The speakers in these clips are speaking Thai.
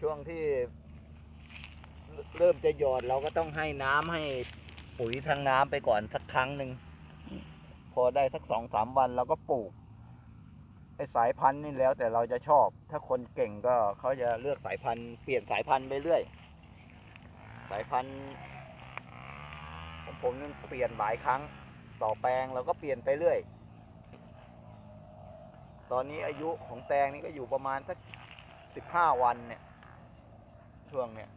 ช่วงที่เริ่มจะหยอดเราก็ต้องให้น้ำให้ปุ๋ยทางน้ำไปก่อนสักครั้งหนึ่ง พอได้สักสองสามวันเราก็ปลูกไอสายพันธุ์นี่แล้วแต่เราจะชอบ ถ้าคนเก่งก็เขาจะเลือกสายพันธุ์เปลี่ยนสายพันธุ์ไปเรื่อย สายพันธุ์ของผมนี่เปลี่ยนหลายครั้ง ต่อแปลงเราก็เปลี่ยนไปเรื่อย ตอนนี้อายุของแตงนี่ก็อยู่ประมาณสักสิบห้าวันเนี่ย ช่วงเนี่ย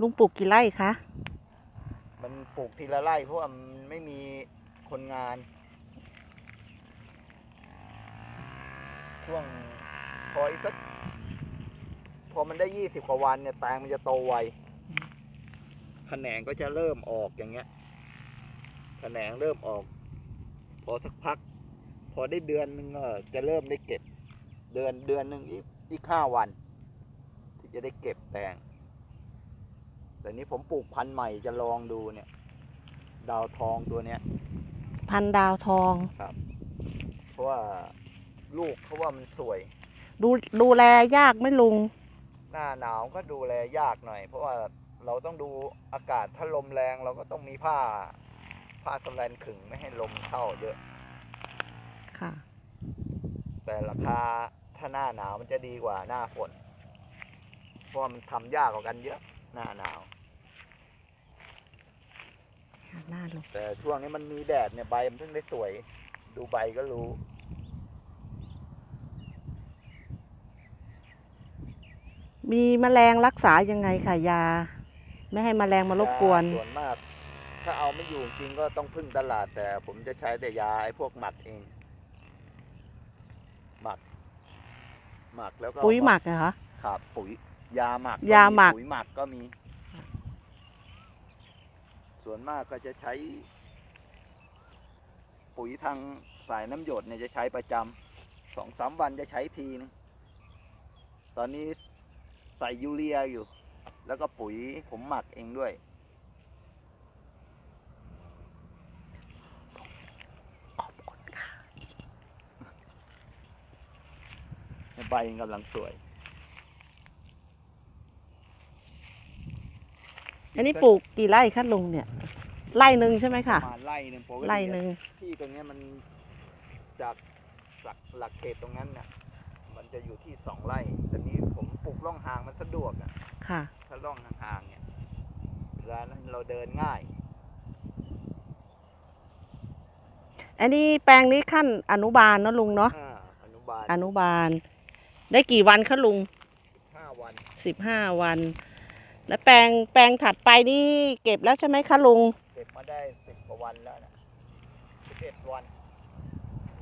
ลุงปลูกกี่ไร่คะ มันปลูกทีละไร่เพราะว่ามันไม่มีคนงาน ช่วงพออีกสักพอมันได้ยี่สิบกว่าวันเนี่ยแตงมันจะโตไวแขนงก็จะเริ่มออกอย่างเงี้ยแขนงเริ่มออก พอสักพัก พอได้เดือนหนึงก็จะเริ่มได้เก็บ เดือนเดือนหนึ่งอีกอีกห้าวัน ที่จะได้เก็บแตง แต่นี้ผมปลูกพันธุ์ใหม่จะลองดูเนี่ย ดาวทองตัวเนี้ย พันดาวทอง เพราะว่าลูกเขาว่ามันสวย ดูดูแลยากไหม่ลุง หน้าหนาวก็ดูแลยากหน่อย เพราะว่าเราต้องดูอากาศถ้าลมแรงเราก็ต้องมีผ้า ผ้าสแลนขึงไม่ให้ลมเข้าเยอะ ค่ะ แต่ราคาถ้าหน้าหนาวมันจะดีกว่าหน้าฝน เพราะว่ามันทำยากกว่ากันเยอะ หน้าหนาวหน้าลุงแต่ช่วงนี้มันมีแดดเนี่ยใบมันถึงได้สวย ดูใบก็รู้ มีแมลงรักษายังไงค่ะยา ไม่ให้แมลงมารบกวนยาส่วนมาก ถ้าเอาไม่อยู่จริงก็ต้องพึ่งตลาด แต่ผมจะใช้แต่ยาไอ้พวกหมักเอง หมัก หมักแล้วก็ปุ๋ยหมักเหรอคะครับปุ๋ย ยาหมักยาหมัก ปุ๋ยหมักก็มี ส่วนมากก็จะใช้ ปุ๋ยทางสายน้ำหยดเนี่ยจะใช้ประจำสองสามวันจะใช้ทีนึงตอนนี้ใส่ยูเรียอยู่ แล้วก็ปุ๋ยผมหมักเองด้วยขอบคุณค่ะใบกำลังสวย อันนี้ปลูกกี่ไร่คะลุงเนี่ย ไร่หนึ่งใช่ไหมปคะระมาณไร่หนึ่งปกติไร่หนึ่งที่ตรงเนี้ยมันจากหลักหลักเขตตรงนั้นน่ะ มันจะอยู่ที่สองไร่แต่นี้ผมปลูกร่องหางมันสะดวกอะ ค่ะ ถ้าร่องห่างๆเนี่ยเวลานั้นเราเดินง่าย อันนี้แปลงนี้ขั้นอนุบาลเนอะลุงเนาะอ่าอนุบาลอนุบาล ได้กี่วันคะลุงห้าวันสิบห้าวัน แล้วแปลงแปลงถัดไปนี่เก็บแล้วใช่ไหมคะลุง เก็บมาได้สิบกว่าวันแล้วนะสิบเอ็ดวัน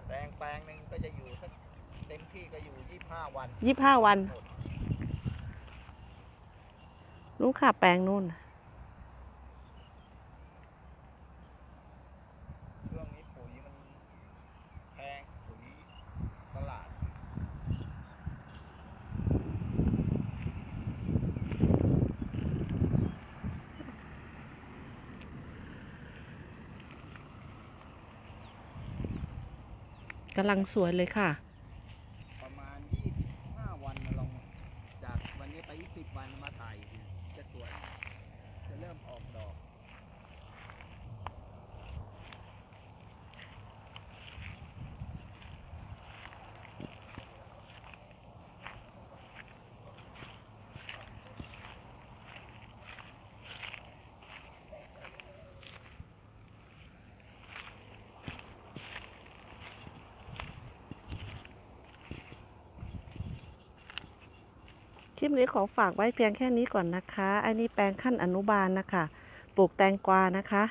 แปลงแปลงหนึ่งก็จะอยู่สักเต็มที่ก็อยู่ยี่ห้าวัน ยี่ห้าวันหมดลุงค่ะแปลงนู่นช่วงนี้ปุ๋ยมันแพงปุ๋ยตลาด กำลังสวยเลยค่ะ ประมาณ 25 วันลองจากวันนี้ไป 20 วันมาถ่ายจะสวย จะเริ่มออกดอก ลิปนี้ขอฝากไว้เพียงแค่นี้ก่อนนะคะ อันนี้แปลงขั้นอนุบาลนะคะ ปลูกแตงกวานะคะ